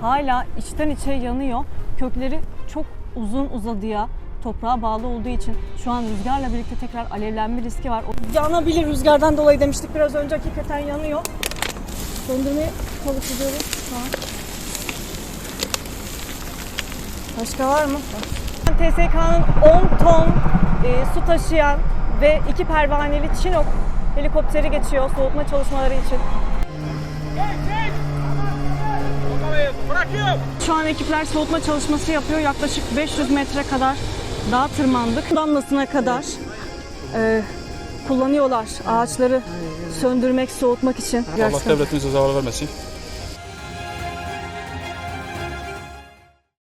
hala içten içe yanıyor. Kökleri çok uzun uzadıya toprağa bağlı olduğu için şu an rüzgarla birlikte tekrar alevlenme riski var. Yanabilir rüzgardan dolayı demiştik biraz önce hakikaten yanıyor. Söndürmeye çalışıyoruz şu an. Başka var mı? TSK'nın 10 ton e, su taşıyan ve iki pervaneli Chinook helikopteri geçiyor soğutma çalışmaları için. Şu an ekipler soğutma çalışması yapıyor. Yaklaşık 500 metre kadar dağa tırmandık. Damlasına kadar e, kullanıyorlar ağaçları söndürmek, soğutmak için. Allah devletinize zarar vermesin.